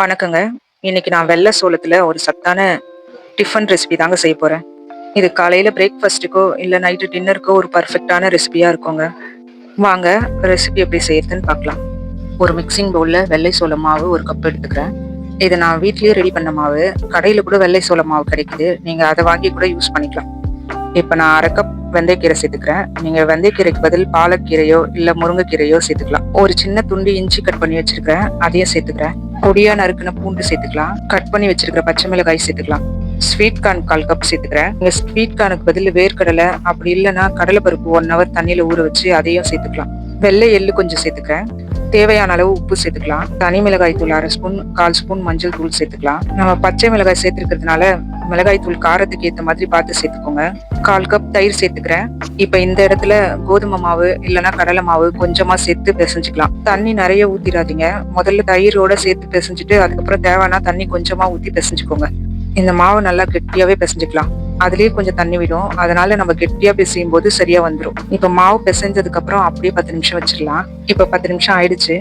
வணக்கங்க. இன்னைக்கு நான் வெள்ளை சோளத்துல ஒரு சத்தான டிஃபன் ரெசிபி தாங்க செய்ய போறேன். இது காலையில பிரேக்ஃபாஸ்ட்டுக்கோ இல்ல நைட்டு டின்னருக்கோ ஒரு பர்ஃபெக்டான ரெசிபியா இருக்குங்க. வாங்க ரெசிபி எப்படி செய்யறதுன்னு பார்க்கலாம். ஒரு மிக்சிங் பவுல்ல வெள்ளை சோள மாவு ஒரு கப் எடுத்துக்கிறேன். இதை நான் வீட்லயே ரெடி பண்ண மாவு. கடையில கூட வெள்ளை சோள மாவு கிடைக்குது. நீங்க அதை வாங்கி கூட யூஸ் பண்ணிக்கலாம். இப்போ நான் அரை கப் வெந்தயக்கீரை சேர்த்துக்கிறேன். நீங்க வெந்தயக்கீரைக்கு பதில் பாலக்கீரையோ இல்ல முருங்கைக்கீரையோ சேர்த்துக்கலாம். ஒரு சின்ன துண்டு இஞ்சி கட் பண்ணி வச்சிருக்கிறேன். அதையும் சேர்த்துக்கிறேன். பொடியா நறுக்குன பூண்டு சேர்த்துக்கலாம். கட் பண்ணி வச்சிருக்கிற பச்சை மிளகாய் சேர்த்துக்கலாம். ஸ்வீட் கார்ன் கால் கப் சேர்த்துக்கிறேன். நீங்க ஸ்வீட் கார்னுக்கு பதில் வேர்க்கடலை. அப்படி இல்லைன்னா கடலை பருப்பு ஒன் ஹவர் தண்ணியில ஊற வச்சு அதையும் சேர்த்துக்கலாம். வெள்ளை எள்ளு கொஞ்சம் சேர்த்துக்கிறேன். தேவையான அளவு உப்பு சேர்த்துக்கலாம். தனி மிளகாய் தூள் அரை ஸ்பூன் கால் ஸ்பூன் மஞ்சள் தூள் சேர்த்துக்கலாம். நம்ம பச்சை மிளகாய் சேர்த்துருக்கிறதுனால மிளகாய் தூள் காரத்துக்கு ஏற்ற மாதிரி பார்த்து சேர்த்துக்கோங்க. கால் கப் தயிர் சேர்த்துக்கிறேன். இப்ப இந்த இடத்துல கோதுமை மாவு இல்லைன்னா கடலை மாவு கொஞ்சமா சேர்த்து பிசைஞ்சுக்கலாம். தண்ணி நிறைய ஊத்திடாதீங்க. முதல்ல தயிரோட சேர்த்து பிசைஞ்சிட்டு அதுக்கப்புறம் தேவைன்னா தண்ணி கொஞ்சமா ஊத்தி பிசைஞ்சுக்கோங்க. இந்த மாவு நல்லா கெட்டியாவே பிசைஞ்சுக்கலாம். அதுலயே கொஞ்சம் தண்ணி விடும். அதனால நம்ம கெட்டியா பிசையும் போது சரியா வந்துடும் இப்ப மாவு பிசைஞ்சதுக்கு அப்புறம் அப்படியே பத்து நிமிஷம் வச்சிடலாம். இப்ப பத்து நிமிஷம் ஆயிடுச்சு.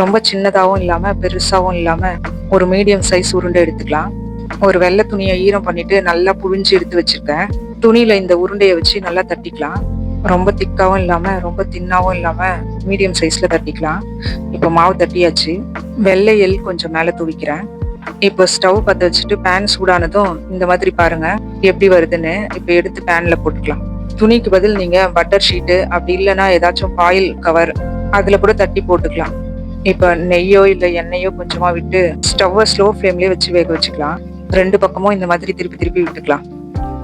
ரொம்ப சின்னதாகவும் இல்லாம பெருசாகவும் இல்லாம ஒரு மீடியம் சைஸ் உருண்டை எடுத்துக்கலாம். ஒரு வெள்ளை துணியை ஈரம் பண்ணிட்டு நல்லா புழிஞ்சு எடுத்து வச்சிருக்கேன். துணியில இந்த உருண்டையை வச்சு நல்லா தட்டிக்கலாம். ரொம்ப திக்காவும் இல்லாம ரொம்ப தின்னாவும் இல்லாம மீடியம் சைஸ்ல தட்டிக்கலாம். இப்போ மாவு தட்டியாச்சு. வெள்ளை எள் கொஞ்சம் மேல தூவிக்கிறேன். இப்போ ஸ்டவ் பத்த வச்சுட்டு பேன் சூடானதும் இந்த மாதிரி பாருங்க. எப்படி வருதுன்னு இப்போ எடுத்து பேனில் போட்டுக்கலாம். துணிக்கு பதில் நீங்கள் பட்டர் ஷீட்டு அப்படி இல்லைன்னா ஏதாச்சும் பாயில் கவர் அதில் கூட தட்டி போட்டுக்கலாம். இப்போ நெய்யோ இல்லை எண்ணெயோ கொஞ்சமாக விட்டு ஸ்டவ்வை ஸ்லோ ஃப்ளேம்லேயே வச்சு வேக வச்சுக்கலாம். ரெண்டு பக்கமும் இந்த மாதிரி திருப்பி திருப்பி விட்டுக்கலாம்.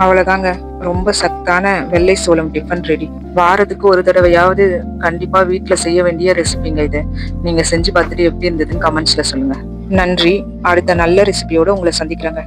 அவ்வளோதாங்க ரொம்ப சத்தான வெள்ளை சோளம் டிஃபன் ரெடி வாரத்துக்கு ஒரு தடவையாவது கண்டிப்பாக வீட்டில் செய்ய வேண்டிய ரெசிபிங்க இது. நீங்கள் செஞ்சு பார்த்துட்டு எப்படி இருந்ததுன்னு கமெண்ட்ஸில் சொல்லுங்கள் நன்றி. அடுத்த நல்ல ரெசிபியோடு உங்களை சந்திக்கிறேங்க.